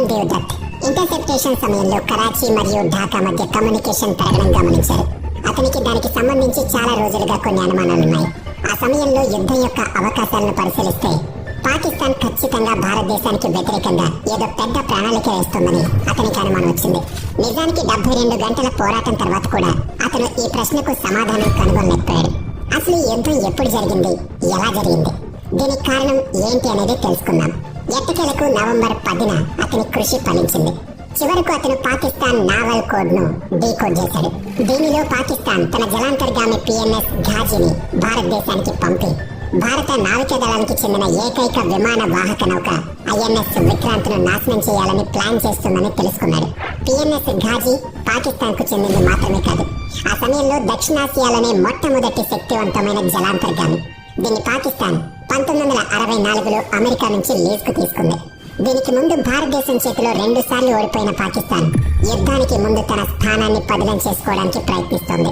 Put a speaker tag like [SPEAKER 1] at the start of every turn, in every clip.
[SPEAKER 1] పరమ్ దేవ్ దత్ ఇంటర్సెప్టేషన్ సమయంలో కరాచీ మరియు ఢాకా మధ్య కమ్యూనికేషన్ పెరగడం గమనించారు. అతనికి దానికి సంబంధించి చాలా రోజులుగా కొన్ని అనుమానాలున్నాయి ఆ సమయంలో యుద్ధం యొక్క అవకాశాలను పరిశీలిస్తే పాకిస్తాన్ ఖచ్చితంగా భారతదేశానికి వ్యతిరేకంగా ఏదో పెద్ద ప్రణాళిక వేస్తుందని అతనికి అనుమానం వచ్చింది. నిజానికి డెబ్బై రెండు గంటల పోరాటం తర్వాత కూడా అతను ఈ ప్రశ్నకు సమాధానం కనుగొనలేకపోయాడు. అసలు యుద్ధం ఎప్పుడు జరిగింది? ఎలా జరిగింది? దీనికి కారణం ఏంటి అనేది తెలుసుకుందాం. ఎట్టకేలకు నవంబర్ పదిన అతని కృషి ఫలించింది. చివరకు అతను పాకిస్తాన్ నావల్ కోడ్ను డీకోడ్ చేశాడు. దీనిలో పాకిస్తాన్ తన జలాంతర్గామి పిఎన్ఎస్ ఘాజీని భారతదేశానికి పంపి భారత నావికా దళానికి చెందిన ఏకైక విమాన వాహక నౌక ఐఎన్ఎస్ విక్రాంత్ను నాశనం చేయాలని ప్లాన్ చేస్తుందని తెలుసుకున్నాడు. పిఎన్ఎస్ ఘాజీ పాకిస్తాన్కు చెందింది మాత్రమే కాదు. ఆ సమయంలో దక్షిణాసియాలోనే మొట్టమొదటి శక్తివంతమైన జలాంతర్గామి. దీన్ని పాకిస్తాన్ పంతొమ్మిది వందల అరవై నాలుగులో అమెరికా నుంచి లీజుకు తీసుకుంది. దీనికి ముందు భారతదేశం చేతిలో రెండు సార్లు ఓడిపోయిన పాకిస్తాన్ యుద్ధానికి ముందు తన స్థానాన్ని పదిలం చేసుకోవడానికి ప్రయత్నిస్తోంది.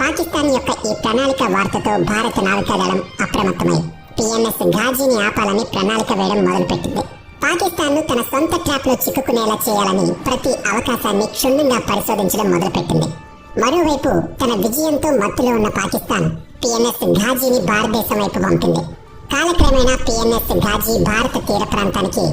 [SPEAKER 1] పాకిస్తాన్ యొక్క ఈ ప్రణాళిక వార్తతో భారత నావికాదళం అప్రమత్తమై పిఎన్ఎస్ ఘాజీని ఆపాలని ప్రణాళిక వేయడం మొదలుపెట్టింది. పాకిస్తాన్ను తన సొంత ట్రాప్లో చిక్కుకునేలా చేయాలని ప్రతి అవకాశాన్ని క్షుణ్ణంగా పరిశోధించడం మొదలుపెట్టింది. మరోవైపు తన విజయంతో మత్తులో ఉన్న పాకిస్తాన్ పిఎన్ఎస్ ఘాజీని భారతదేశం వైపు పంపింది. కాలక్రమేణా పిఎన్ఎస్ ఘాజీ భారత తీర ప్రాంతానికి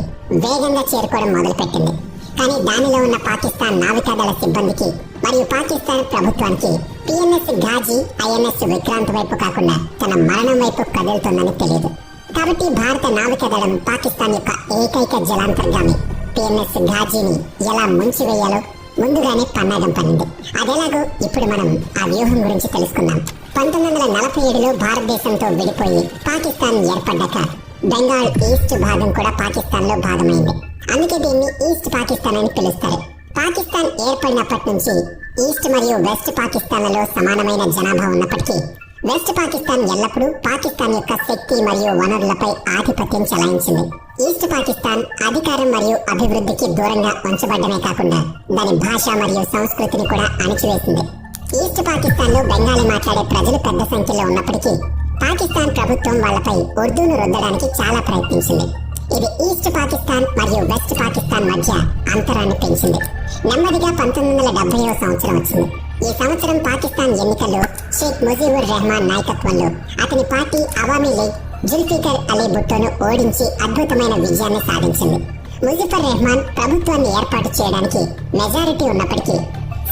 [SPEAKER 1] వేగంగా చేరుకోవడం మొదలుపెట్టింది. కానీ దానిలో ఉన్న పాకిస్తాన్ నావికాదళ సిబ్బందికి మరియు పాకిస్తాన్ ప్రభుత్వానికి పిఎన్ఎస్ ఘాజీ ఐఎన్ఎస్ విక్రాంత్ వైపు కాకుండా తన మరణం వైపు కదులుతుందని తెలియదు. కాబట్టి భారత నావికాదళం పాకిస్తాన్ యొక్క ఏకైక జలాంతర్గామి. పిఎన్ఎస్ ఘాజీని ఎలా ముంచివేయాలో ముందుగానే పన్నాగం పనింది అదేలాగో ఇప్పుడు మనం ఆ వ్యూహం గురించి తెలుసుకుందాం. పంతొమ్మిది వందల నలభై ఏడులో భారతదేశంతో విడిపోయి పాకిస్తాన్ ఏర్పడ్డాక బెంగాల్ ఈస్ట్ భాగం కూడా పాకిస్తాన్లో భాగమైంది. అందుకే దీన్ని ఈస్ట్ పాకిస్తాన్ అని పిలుస్తారు. పాకిస్తాన్ ఏర్పడినప్పటి నుంచి ఈస్ట్ మరియు వెస్ట్ పాకిస్తాన్లలో సమానమైన జనాభా ఉన్నప్పటికీ వెస్ట్ పాకిస్తాన్ ఎల్లప్పుడూ పాకిస్తాన్ యొక్క శక్తి మరియు వనరులపై ఆధిపత్యం చెలాయించింది. ఈస్ట్ పాకిస్తాన్ అధికారం మరియు అభివృద్ధికి దూరంగా ఉంచబడ్డమే కాకుండా దాని భాష మరియు సంస్కృతిని కూడా అణిచివేసింది. ఈస్ట్ పాకిస్తాన్లో బెంగాలీ మాట్లాడే ప్రజలు పెద్ద సంఖ్యలో ఉన్నప్పటికీ పాకిస్తాన్ ప్రభుత్వం వాళ్ళపై ఉర్దూను రుద్దడానికి చాలా ప్రయత్నించింది. ఇది ఈస్ట్ పాకిస్తాన్ మరియు వెస్ట్ పాకిస్తాన్ మధ్య అంతరాన్ని పెంచింది. నెమ్మదిగా పంతొమ్మిది వందల డెబ్బైవ సంవత్సరం వచ్చింది. ఈ సంవత్సరం పాకిస్తాన్ ఎన్నికల్లో షేక్ ముజీబుర్ రెహమాన్ నాయకత్వంలో అతని పార్టీ అవామీ లీగ్ జుల్ఫికర్ అలీ భుట్టోను ఓడించి అద్భుతమైన విజయాన్ని సాధించింది. ముజఫర్ రెహమాన్ ప్రభుత్వాన్ని ఏర్పాటు చేయడానికి మెజారిటీ ఉన్నప్పటికీ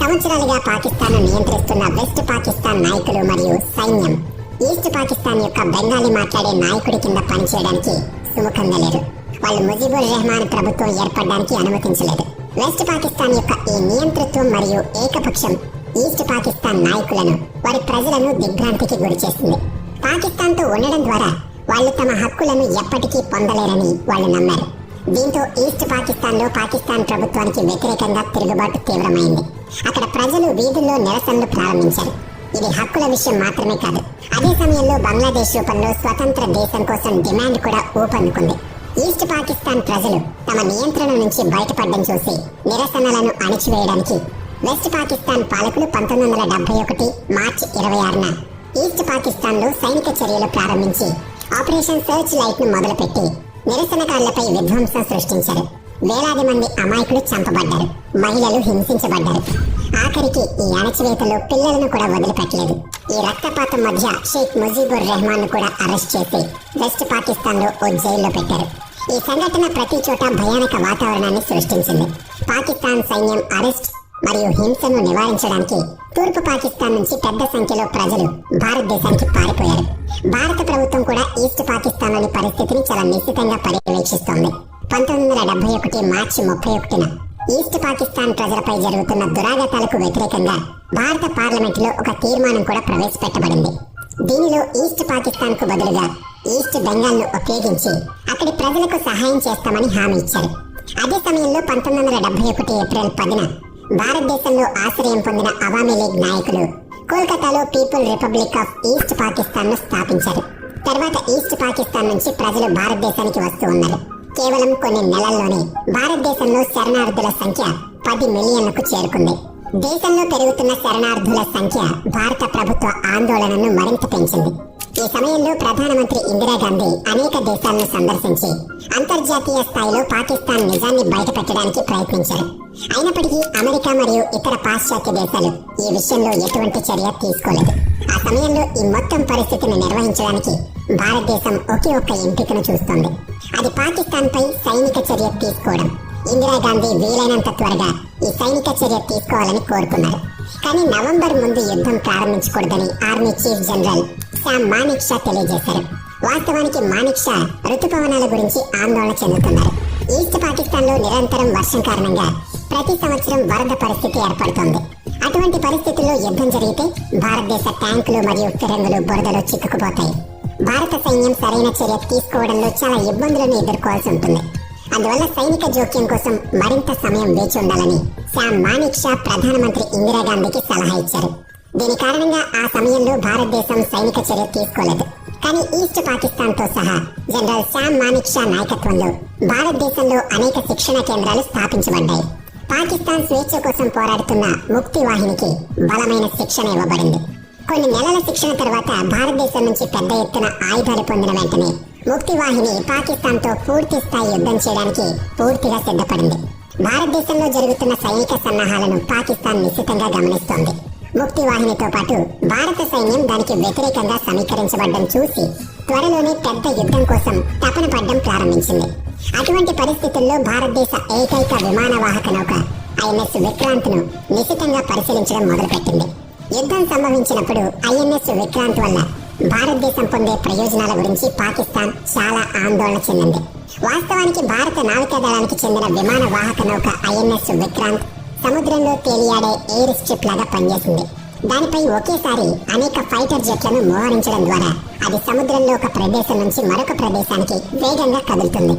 [SPEAKER 1] సంవత్సరాలుగా పాకిస్తాన్ నియంత్రిస్తున్న వెస్ట్ పాకిస్తాన్ నాయకులు మరియు సైన్యం ఈస్ట్ పాకిస్తాన్ యొక్క బెంగాలీ మాట్లాడే నాయకుడి కింద పనిచేయడానికి సుముఖంగా లేరు వాళ్ళు ముజిబుర్ రెహమాన్ ప్రభుత్వం ఏర్పడడానికి అనుమతించలేదు. వెస్ట్ పాకిస్తాన్ యొక్క ఈ నియంతృత్వం మరియు ఏకపక్షం ఈస్ట్ పాకిస్తాన్ నాయకులను వారి ప్రజలను దిగ్భ్రాంతికి గురి చేస్తుంది ఉండడం ద్వారా వాళ్ళు తమ హక్కులను ఎప్పటికీ పొందలేరని వాళ్ళు నమ్మారు. దీంతో ఈస్ట్ పాకిస్తాన్లో పాకిస్తాన్ ప్రభుత్వానికి వ్యతిరేకంగా తిరుగుబాటు తీవ్రమైంది. అక్కడ ప్రజలు వీధుల్లో నిరసనలు ప్రారంభించారు. ఇది హక్కుల విషయం మాత్రమే కాదు. అదే సమయంలో బంగ్లాదేశ్ రూపంలో స్వతంత్ర దేశం కోసం డిమాండ్ కూడా ఊపందుకుంది. ఈస్ట్ పాకిస్తాన్ ప్రజలు తమ నియంత్రణ నుంచి బయటపడడం చూసి నిరసనలను అణిచివేయడానికి వెస్ట్ పాకిస్తాన్ పాలకులు పంతొమ్మిది వందల డెబ్బై ఒకటి మార్చి ఇరవై ఆరున ఈస్ట్ పాకిస్తాన్లో సైనిక చర్యలు ప్రారంభించి ఆపరేషన్ సర్చ్ లైట్ను మొదలుపెట్టి నిరసనకారులపై విధ్వంసం సృష్టించారు. వేలాది మంది అమాయకులు చంపబడ్డారు. మహిళలు హింసించబడ్డారు. ఆఖరికి ఈ అణచివేతలో పిల్లలను కూడా వదిలిపెట్టలేదు. ఈ రక్తపాతం మధ్య షేక్ ముజీబుర్ రెహమాన్ను కూడా అరెస్ట్ చేసి వెస్ట్ పాకిస్తాన్లో ఓ జైల్లో పెట్టారు. ఈ సంఘటన ప్రతి చోట భయానక వాతావరణాన్ని సృష్టించింది. పాకిస్తాన్ సైన్యం అరెస్ట్ మరియు హింసను నివారించడానికి తూర్పు పాకిస్తాన్ నుంచి పెద్ద సంఖ్యలో ప్రజలు భారతదేశానికి పారిపోయారు. భారత ప్రభుత్వం కూడా ఈస్ట్ పాకిస్తాన్లోని పరిస్థితిని చాలా నిశ్చితంగా పర్యవేక్షిస్తోంది. పంతొమ్మిది వందల డెబ్బై ఒకటి మార్చి ముప్పై ఒకటిన ఈస్ట్ పాకిస్తాన్ ప్రజలపై జరుగుతున్న దురాఘాతాలకు వ్యతిరేకంగా భారత పార్లమెంట్లో ఒక తీర్మానం కూడా ప్రవేశపెట్టబడింది. దీనిలో ఈస్ట్ పాకిస్తాన్కు బదులుగా ఈస్ట్ బెంగాల్ను ఉపయోగించి అక్కడి ప్రజలకు సహాయం చేస్తామని హామీ ఇచ్చారు. అదే సమయంలో పంతొమ్మిది వందల డెబ్బై ఒకటి ఏప్రిల్ పదిన భారతదేశంలో ఆశ్రయం పొందిన అవామీ లీగ్ నాయకులు కోల్కతాలో పీపుల్ రిపబ్లిక్ ఆఫ్ ఈస్ట్ పాకిస్తాన్ను స్థాపించారు. తర్వాత ఈస్ట్ పాకిస్తాన్ నుంచి ప్రజలు భారతదేశానికి వస్తూ ఉన్నారు. కేవలం కొన్ని నెలల్లోనే భారతదేశంలో శరణార్థుల సంఖ్య పది మిలియన్లకు చేరుకుంది. దేశంలో పెరుగుతున్న శరణార్థుల సంఖ్య భారత ప్రభుత్వ ఆందోళనను మరింత పెంచింది. ఈ సమయంలో ప్రధానమంత్రి ఇందిరాగాంధీ అనేక దేశాలను సందర్శించి అంతర్జాతీయ స్థాయిలో పాకిస్తాన్ నిజాన్ని బయటపెట్టడానికి ప్రయత్నించారు. అయినప్పటికీ అమెరికా మరియు ఇతర పాశ్చాత్య దేశాలు ఈ విషయంలో ఎటువంటి చర్య తీసుకోలేదు. ఆ సమయంలో ఈ మొత్తం పరిస్థితిని నిర్వహించడానికి భారతదేశం ఒకే ఒక్క ఎంపికను చూస్తోంది. అది పాకిస్తాన్ పై సైనిక చర్య తీసుకోవడం. ఇందిరాగాంధీ వీలైనంత త్వరగా ఈ సైనిక చర్య తీసుకోవాలని కోరుకున్నారు. కానీ నవంబర్ ముందు యుద్ధం ప్రారంభించకూడదని army chief general Sam Manek Shaw తెలియజేశారు. వాస్తవానికి మానిక్ షా ఋతుపవనాల గురించి ఆందోళన చెందుతున్నారు. ఈస్ట్ పాకిస్తాన్లో నిరంతరం వర్షం కారణంగా ప్రతి సంవత్సరం వరద పరిస్థితి ఏర్పడుతోంది. అటువంటి పరిస్థితుల్లో యుద్ధం జరిగితే భారతదేశ ట్యాంకులు మరియు ఫిరంగులు బురదలో చిక్కుకుపోతాయి. భారత సైన్యం సరైన చర్య తీసుకోవడంలో చాలా ఇబ్బందులను ఎదుర్కోవాల్సి ఉంటుంది. అందువల్ల సైనిక జోక్యం కోసం మరింత సమయం వేచి ఉండాలని శామ్ మానిక్ షా ప్రధానమంత్రి ఇందిరాగాంధీకి సలహా ఇచ్చారు. దీని కారణంగా ఆ సమయంలో భారతదేశం సైనిక చర్య తీసుకోలేదు. కానీ ఈస్ట్ పాకిస్తాన్తో సహా జనరల్ శామ్ మానిక్ షా నాయకత్వంలో భారతదేశంలో అనేక శిక్షణ కేంద్రాలు స్థాపించబడ్డాయి. పాకిస్తాన్ స్వేచ్ఛ కోసం పోరాడుతున్న ముక్తి వాహినికి బలమైన శిక్షణ ఇవ్వబడింది. కొన్ని నెలల శిక్షణ తర్వాత భారతదేశం నుంచి పెద్ద ఎత్తున ఆయుధాలు పొందిన వెంటనే ముక్తి వాహిని పాకిస్తాన్తో పూర్తి స్థాయి యుద్ధం చేయడానికి పూర్తిగా సిద్ధపడింది. భారతదేశంలో జరుగుతున్న సైనిక సన్నాహాలను పాకిస్తాన్ నిశ్చితంగా గమనిస్తోంది. ముక్తి వాహినితో పాటు భారత సైన్యం దానికి వ్యతిరేకంగా సమీకరించబడ్డం చూసి త్వరలోనే పెద్ద యుద్ధం కోసం తపన పడ్డం ప్రారంభించింది. అటువంటి పరిస్థితుల్లో భారతదేశ ఏకైక విమానవాహక నౌక ఐఎన్ఎస్ విక్రాంత్ను నిశితంగా పరిశీలించడం మొదలుపెట్టింది. యుద్ధం సంభవించినప్పుడు ఐఎన్ఎస్ విక్రాంత్ వల్ల భారతదేశం పొందే ప్రయోజనాల గురించి పాకిస్తాన్ చాలా ఆందోళన చెందింది. వాస్తవానికి భారత నావికాదళానికి చెందిన విమాన వాహక నౌక ఐఎన్ఎస్ విక్రాంత్ సముద్రంలో తేలియాడే ఎయిర్ స్ట్రిప్ లాగా పనిచేసింది. దానిపై ఒకేసారి అనేక ఫైటర్ జెట్లను మోహరించడం ద్వారా అది సముద్రంలో ఒక ప్రదేశం నుంచి మరొక ప్రదేశానికి వేగంగా కదులుతుంది.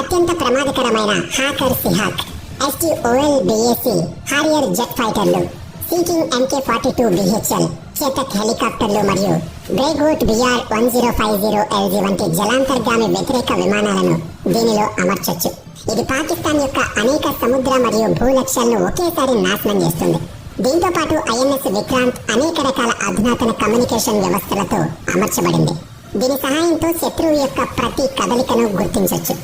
[SPEAKER 1] అత్యంత ప్రమాదకరమైన Hawker Sea Hawk STOL BSC Harrier jet ఫైటర్లు Sea King MK forty two BHL Chetak హెలికాప్టర్లు మరియు Breguet BR one zero five zero LG వంటి జలాంతర్గామి వ్యతిరేక విమానాలను దీనిలో అమర్చొచ్చు. ఇది పాకిస్తాన్ యొక్క అనేక సముద్ర మరియు భూ లక్ష్యాలను ఒకేసారి నాశనం చేస్తుంది. దీంతో పాటు ఐఎన్ఎస్ విక్రాంత్ అనేక రకాల అధునాతన కమ్యూనికేషన్ వ్యవస్థలతో అమర్చబడింది. దీని సహాయంతో శత్రువు యొక్క ప్రతి కదలికను గుర్తించవచ్చు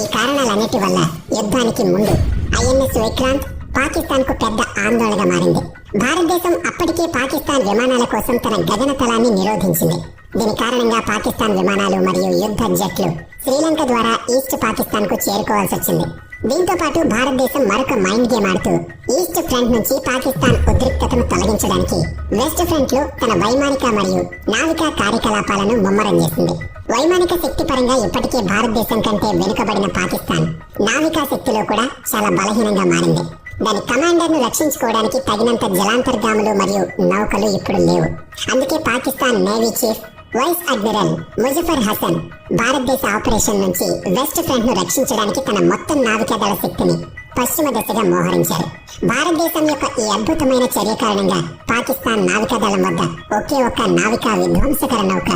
[SPEAKER 1] ఈ కారణాలన్నిటి వల్ల యుద్ధానికి ముందు ఐఎన్ఎస్ విక్రాంత్ పాకిస్తాన్కు పెద్ద ఆందోళనగా మారింది. భారతదేశం అప్పటికే పాకిస్తాన్ విమానాల కోసం తన గగన తలాన్ని నిరోధించింది. దీని కారణంగా పాకిస్తాన్ విమానాలు మరియు యుద్ధ జట్లు శ్రీలంక ద్వారా ఈస్ట్ పాకిస్తాన్కు చేరుకోవాల్సి వచ్చింది. దీంతో పాటు భారతదేశం మరొక మైండ్ గేమ్ ఆడుతూ ఈస్ట్ ఫ్రంట్ నుంచి పాకిస్తాన్ ఉద్రిక్తతను తొలగించడానికి వెస్ట్ ఫ్రంట్లో తన వైమానిక మరియు నావికా కార్యకలాపాలను ముమ్మరం చేసింది. వైమానిక శక్తి పరంగా ఇప్పటికే భారతదేశం కంటే వెనుకబడిన పాకిస్తాన్ నావికా శక్తిలో కూడా చాలా బలహీనంగా మారింది. దాని కమాండర్ను రక్షించుకోవడానికి తగినంత జలాంతర్గాములు మరియు నౌకలు ఇప్పుడు లేవు. అందుకే Pakistan navy chief vice admiral Muzaffar Hasan భారతదేశ ఆపరేషన్ నుంచి వెస్ట్ ఫ్రంట్ను రక్షించడానికి తన మొత్తం నావికాదళ శక్తిని పశ్చిమ దిశగా మోహరించారు. భారతదేశం యొక్క ఈ అద్భుతమైన చర్య కారణంగా పాకిస్తాన్ నావికాదళం వద్ద ఒకే ఒక్క నావికా విధ్వంసకర నౌక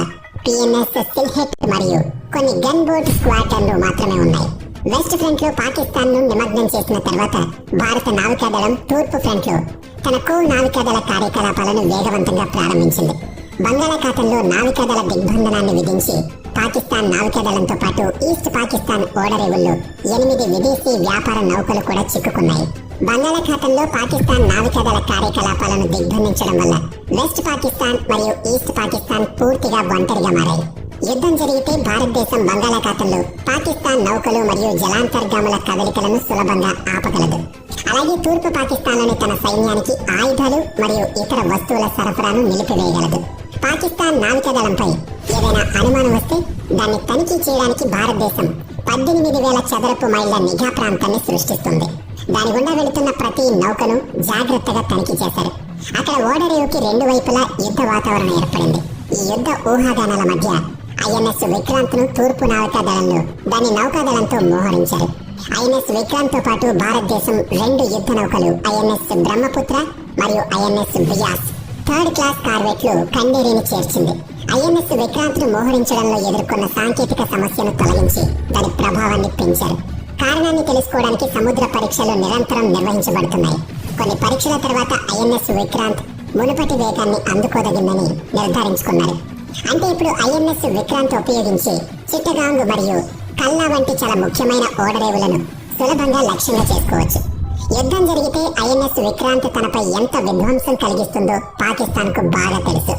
[SPEAKER 1] పిఎన్ఎస్ సిల్హెట్ మరియు కొన్ని గన్ బోట్ స్క్వాడ్రన్లు మాత్రమే ఉన్నాయి. వెస్ట్ ఫ్రంట్లో పాకిస్తాన్ను నిమగ్నం చేసిన తర్వాత భారత నావికాదళం తూర్పు ఫ్రంట్లో తన కో నావికాదళ కార్యకలాపాలను వేగవంతంగా ప్రారంభించింది. బంగాళాఖాతంలో నావికాదళ దిగ్బంధనాన్ని విధించి పాకిస్తాన్ నావికాదళంతో పాటు ఈస్ట్ పాకిస్తాన్ ఓడరేవుల్లో ఎనిమిది విదేశీ వ్యాపార నౌకలు కూడా చిక్కుకున్నాయి. బంగాళాఖాతంలో పాకిస్తాన్ నావికాదళ కార్యకలాపాలను దిగ్బంధించడం వల్ల వెస్ట్ పాకిస్తాన్ మరియు ఈస్ట్ పాకిస్తాన్ పూర్తిగా ఒంటరిగా మారాయి. యుద్ధం జరిగితే భారతదేశం బంగాళాఖాతంలో పాకిస్తాన్ నౌకలు మరియు జలాంతర్గాముల కదలికలను సులభంగా ఆపగలదు. అలాగే తూర్పు పాకిస్తాన్లోని తన సైన్యానికి ఆయుధాలు మరియు ఇతర వస్తువుల సరఫరాను నిలిపివేయగలదు. పాకిస్తాన్ నావికాదళంపై ఏదైనా అనుమానం వస్తే దాన్ని తనిఖీ చేయడానికి భారతదేశం పద్దెనిమిది వేల చదరపు మైళ్ళ నిఘా ప్రాంతాన్ని సృష్టిస్తుంది. దాని గుండా వెళుతున్న ప్రతి నౌకను జాగ్రత్తగా తనిఖీ చేశారు. అక్కడ ఓడరేవుకి రెండు వైపులా యుద్ధ వాతావరణం ఏర్పడింది. ఈ యుద్ధ ఊహాగానాల మధ్య ఐఎన్ఎస్ విక్రాంత్ను తూర్పు నావికాదళంలో దాని నౌకాదళంతో మోహరించారు. ఐఎన్ఎస్ విక్రాంత్తో పాటు భారతదేశం రెండు యుద్ధ నౌకలు ఐఎన్ఎస్ బ్రహ్మపుత్ర మరియు ఐఎన్ఎస్ బియాస్ థర్డ్ క్లాస్ కార్వెట్లు కండేరిని చేర్చింది. ఐఎన్ఎస్ విక్రాంత్ను మోహరించడంలో ఎదుర్కొన్న సాంకేతిక సమస్యను తొలగించి దాని ప్రభావాన్ని పెంచారు. కారణాన్ని తెలుసుకోవడానికి సముద్ర పరీక్షలు నిరంతరం నిర్వహించబడుతున్నాయి. కొన్ని పరీక్షల తర్వాత ఐఎన్ఎస్ విక్రాంత్ మునుపటి వేగాన్ని అందుకోదగిందని నిర్ధారించుకున్నారు. అంటే ఇప్పుడు ఐఎన్ఎస్ విక్రాంత్ ఉపయోగించి చిట్టగాంగు మరియు కల్లా వంటి చాలా ముఖ్యమైన ఓడరేవులను సులభంగా లక్ష్యంగా చేసుకోవచ్చు. యుద్ధం జరిగితే ఐఎన్ఎస్ విక్రాంత్ తనపై ఎంత విధ్వంసం కలిగిస్తుందో పాకిస్తాన్కు బాగా తెలుసు.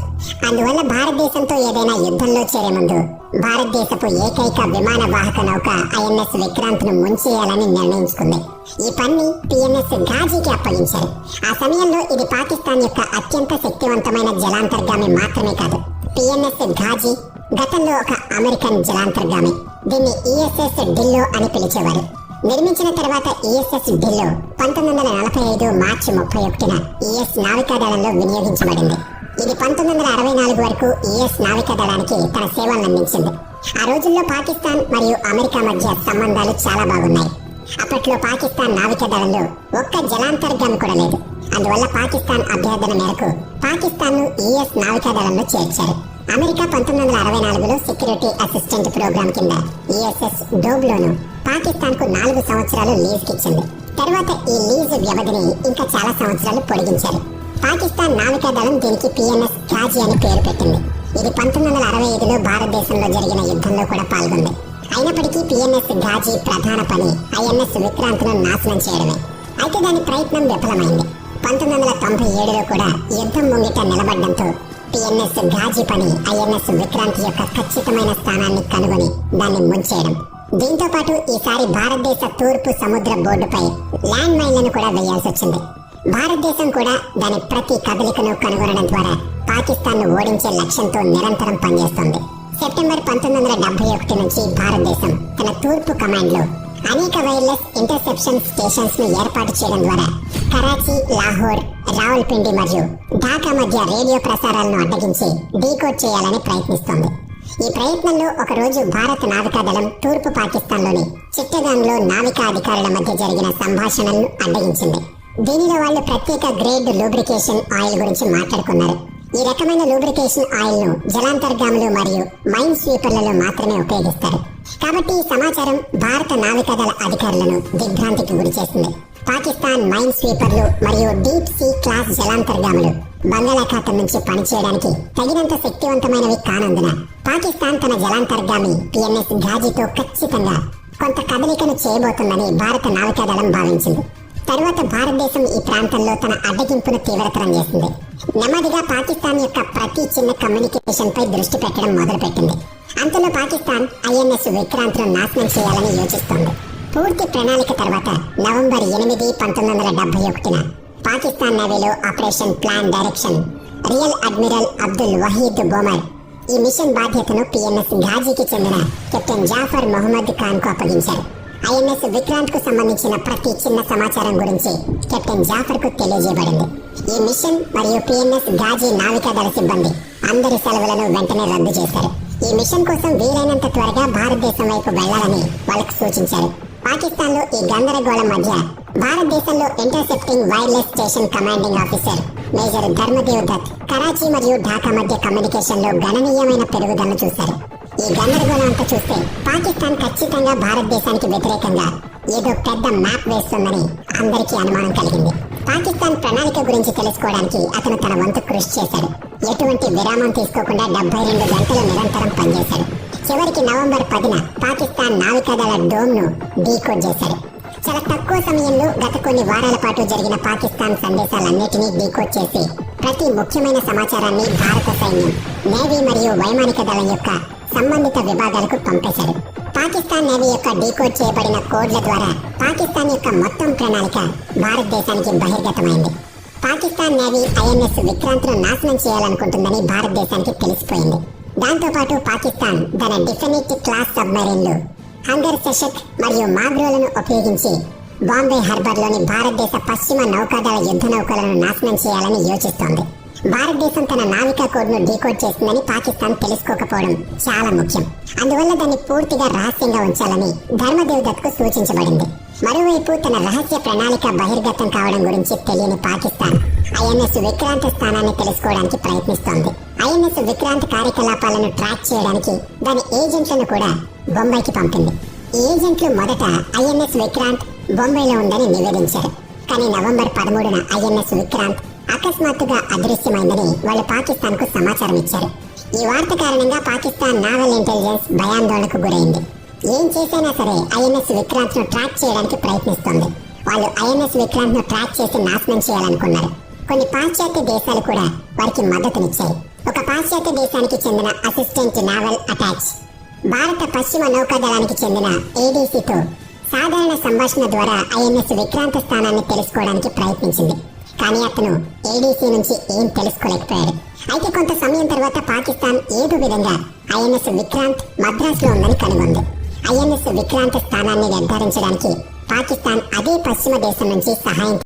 [SPEAKER 1] అందువల్ల భారతదేశంతో ఏదైనా యుద్ధంలో చేరే ముందు భారతదేశపు ఏకైక విమాన వాహక నౌక ఐఎన్ఎస్ విక్రాంత్ను ముంచేయాలని నిర్ణయించుకుంది. ఈ పని పిఎన్ఎస్ ఘాజీకి అప్పగించారు. ఆ సమయంలో ఇది పాకిస్తాన్ యొక్క అత్యంత శక్తివంతమైన జలాంతర్గామి మాత్రమే కాదు. పిఎన్ఎస్ ఘాజీ గతంలో ఒక అమెరికన్ జలాంతర్గామి. దీన్ని ఈఎస్ఎస్ డిల్లో అని పిలిచేవారు. నిర్మించిన తర్వాత ఈఎస్ఎస్ డిల్లో పంతొమ్మిది వందల నలభై ఐదు మార్చి ముప్పై ఒకటిన ఈఎస్ నావికాదళంలో వినియోగించబడింది. ఇది పంతొమ్మిది వందల అరవై నాలుగు వరకు ఈఎస్ నావికాదళానికి తన సేవలను అందించింది. ఆ రోజుల్లో పాకిస్తాన్ మరియు అమెరికా మధ్య సంబంధాలు చాలా బాగున్నాయి. అప్పట్లో పాకిస్తాన్ నావికాదళంలో ఒక్క జలాంతర్గామి కూడా లేదు. అందువల్ల పాకిస్తాన్ అభ్యర్థన మేరకు పాకిస్తాన్ను ఈఎస్ నావికాదళంలో చేర్చారు. అమెరికా పంతొమ్మిది వందల అరవై నాలుగులో సెక్యూరిటీ అసిస్టెంట్ ప్రోగ్రాం కింద ఈఎస్ఎస్ డోబ్లోను పాకిస్తాన్కు నాలుగు సంవత్సరాలు లీజ్ ఇచ్చింది. తర్వాత ఈ లీజ్ వ్యవధిని ఇంకా చాలా సంవత్సరాలు పొడిగించారు. పాకిస్తాన్ నావికా దళం దీనికి పిఎన్ఎస్ ఘాజీ అని పేరు పెట్టింది. ఇది పంతొమ్మిది వందల అరవై ఐదులో భారతదేశంలో జరిగిన యుద్ధంలో కూడా పాల్గొంది. అయినప్పటికీ పిఎన్ఎస్ ఘాజీ ప్రధాన పని ఐఎన్ఎస్ విక్రాంత్ను నాశనం చేయడమే. అయితే దాని ప్రయత్నం విఫలమైంది. పంతొమ్మిది వందల తొంభై ఏడులో కూడా యుద్ధం ముంగిట నిలబడడంతో టిఎన్ఎస్ ఘాజీ పని ఐఎన్ఎస్ విక్రాంత్ యొక్క ఖచ్చితమైన స్థానాన్ని కనుగొని దాన్ని ముంచేయడం. దీంతో పాటు ఈసారి భారతదేశ తూర్పు సముద్ర బోర్డుపై ల్యాండ్ మైన్లను కూడా వేయాల్సి వచ్చింది. భారతదేశం కూడా దాని ప్రతి కదలికను కనుగొనడం ద్వారా పాకిస్తాన్ను ఓడించే లక్ష్యంతో నిరంతరం పనిచేస్తోంది. సెప్టెంబర్ పంతొమ్మిది వందల డెబ్బై ఒకటి నుంచి భారతదేశం తన తూర్పు కమాండ్లో అనేక వైర్లెస్ ఇంటర్సెప్షన్ స్టేషన్స్ను ఏర్పాటు చేయడం ద్వారా కరాచీ లాహోర్ రావల్పిండి మరియు ఢాకా మధ్య రేడియో ప్రసారాలను అడ్డగించి డీకోడ్ చేయాలని ప్రయత్నిస్తోంది. ఈ ప్రయత్నంలో ఒక రోజు భారత నావికాదళం తూర్పు పాకిస్తాన్లోని చిట్టగాంగ్లో నావికా అధికారుల మధ్య జరిగిన సంభాషణలను అడ్డగించింది. దీనిలో వాళ్ళు ప్రత్యేక గ్రేడ్ లూబ్రికేషన్ ఆయిల్ గురించి మాట్లాడుకున్నారు. ఈ రకమైన లూబ్రికేషన్ ఆయిల్ను జలాంతర్గాములు మరియు మైన్ స్వీపర్లలో మాత్రమే ఉపయోగిస్తారు. కాబట్టి ఈ సమాచారం భారత నావికాదళ అధికారులను దిగ్భ్రాంతికి గురిచేసింది. పాకిస్తాన్ మైన్ స్వీపర్లు మరియు డీప్ సీ క్లాస్ జలాంతర్గాములు బంగాళాఖాతం నుంచి పనిచేయడానికి తగినంత శక్తివంతమైనవి కానందున పాకిస్తాన్ తన జలాంతర్గామి పిఎన్ఎస్ ఘాజీతో ఖచ్చితంగా కొంత కదలికను చేయబోతుందని భారత నావికాదళం భావించింది. తరువాత భారతదేశం ఈ ప్రాంతంలో తన అడ్డగింపును తీవ్రతరం చేసింది. నెమ్మదిగా పాకిస్తాన్ యొక్క ప్రతి చిన్న కమ్యూనికేషన్ పై దృష్టి పెట్టడం మొదలుపెట్టింది. అంతలో పాకిస్తాన్ ఐఎన్ఎస్ విక్రాంత్ను నాశనం చేయాలని యోచిస్తోంది. పూర్తి ప్రణాళిక తర్వాత నవంబర్ ఎనిమిది పంతొమ్మిది వందల డెబ్బై ఒకటిన Pakistan నేవీలో operation plan direction rear admiral Abdul Waheed Bomar ఈ మిషన్ బాధ్యతను పిఎన్ఎస్ ఘాజీకి చెందిన కెప్టెన్ జాఫర్ మొహమ్మద్ ఖాన్కు అప్పగించారు. ఐఎన్ఎస్ విక్రాంత్కు సంబంధించిన ప్రతి చిన్న సమాచారం గురించి కెప్టెన్ జాఫర్కు తెలియజేయబడింది. ఈ మిషన్ మరియు పిఎన్ఎస్ ఘాజీ నావికాదళ సిబ్బంది అందరి సెలవులను వెంటనే రద్దు చేశారు. ఈ మిషన్ కోసం వీలైనంత త్వరగా భారతదేశం వైపు వెళ్ళాలని వాళ్ళకు సూచించారు. పాకిస్తాన్లో ఈ గందరగోళం మధ్య భారతదేశంలో intercepting wireless station commanding officer major Dharmadev Dutt Karachi మరియు ఢాకా మధ్య కమ్యూనికేషన్లో గణనీయమైన పెరుగుదలను చూశారు. ఈ గందరగోళం అంతా చూస్తే పాకిస్తాన్ ఖచ్చితంగా భారతదేశానికి వ్యతిరేకంగా ఏదో పెద్ద మ్యాప్ వేస్తుందని అందరికీ అనుమానం కలిగింది. పాకిస్తాన్ ప్రణాళిక గురించి తెలుసుకోవడానికి అతను తన వంతు కృషి చేశాడు. ఎటువంటి విరామం తీసుకోకుండా డెబ్బై రెండు గంటలు నిరంతరం పనిచేశాడు. చివరికి నవంబర్ పదిన పాకిస్తాన్ నావికాదళ డోమ్ను డీకోడ్ చేశారు. చాలా తక్కువ సమయంలో గత కొన్ని వారాల పాటు జరిగిన పాకిస్తాన్ సందేశాలన్నిటినీ డీకోడ్ చేసి ప్రతి ముఖ్యమైన సమాచారాన్ని భారత సైన్యం నేవీ మరియు వైమానిక దళం యొక్క సంబంధిత విభాగాలకు పంపేశారు. పాకిస్తాన్ నేవీ యొక్క డీకోడ్ చేయబడిన కోడ్ల ద్వారా పాకిస్తాన్ యొక్క మొత్తం ప్రణాళిక భారతదేశానికి బహిర్గతమైంది. పాకిస్తాన్ నేవీ ఐఎన్ఎస్ విక్రాంత్ను నాశనం చేయాలనుకుంటుందని భారతదేశానికి తెలిసిపోయింది. దాంతోపాటు పాకిస్తాన్ తన డిఫినిట్ క్లాస్ సబ్మెరీన్లు హంగర్ సెషక్ మరియు మాగ్రోలను ఉపయోగించి బాంబే హార్బర్లోని భారతదేశ పశ్చిమ నౌకాదళ యుద్ధ నౌకలను నాశనం చేయాలని యోచిస్తోంది. భారతదేశం తన నావికా కోడ్ను డీకోడ్ చేస్తుందని పాకిస్తాన్ తెలుసుకోకపోవడం చాలా ముఖ్యం. అందువల్ల దాన్ని పూర్తిగా రహస్యంగా ఉంచాలని ధర్మదేవ్ దత్కు సూచించబడింది. మరోవైపు తన రహస్య ప్రణాళిక బహిర్గతం కావడం గురించి తెలియని పాకిస్తాన్ ఐఎన్ఎస్ విక్రాంత్ స్థానాన్ని తెలుసుకోవడానికి ప్రయత్నిస్తోంది. ఐఎన్ఎస్ విక్రాంత్ కార్యకలాపాలను ట్రాక్ చేయడానికి దాని ఏజెంట్లను కూడా బొంబాయికి పంపింది. ఏజెంట్లు మొదట ఐఎన్ఎస్ విక్రాంత్ బొంబాయిలో ఉందని నివేదించారు. కానీ నవంబర్ పదమూడున ఐఎన్ఎస్ విక్రాంత్ అకస్మాత్తుగా అదృశ్యమైందని వాళ్ళు పాకిస్తాన్కు సమాచారం ఇచ్చారు. ఈ వార్త కారణంగా పాకిస్తాన్ నావల్ ఇంటెలిజెన్స్ భయాందోళనకు గురైంది. ఏం చేసైనా సరే ఐఎన్ఎస్ విక్రాంత్ను ట్రాక్ చేయడానికి ప్రయత్నిస్తోంది. వాళ్ళు ఐఎన్ఎస్ విక్రాంత్ను ట్రాక్ చేసి నాశనం చేయాలనుకున్నారు. కొన్ని పాశ్చాత్య దేశాలు కూడా వారికి మద్దతునిచ్చాయి. ఒక పాశ్చాత్య దేశానికి చెందిన అసిస్టెంట్ నావల్ అటాచ్ భారత పశ్చిమ నౌకాదళానికి చెందిన ఏడీసీతో సాధారణ సంభాషణ ద్వారా ఐఎన్ఎస్ విక్రాంత స్థానాన్ని తెలుసుకోవడానికి ప్రయత్నించింది. కానీ అతను ఏడీసీ నుంచి ఏం తెలుసుకోలేకపోయాడు. అయితే కొంత సమయం తర్వాత పాకిస్తాన్ ఏదో విధంగా ఐఎన్ఎస్ విక్రాంత్ మద్రాసులో ఉందని కనుగొంది. ఐఎన్ఎస్ విక్రాంత్ స్థానాన్ని నిర్ధారించడానికి పాకిస్తాన్ అదే పశ్చిమ దేశం నుంచి సహాయం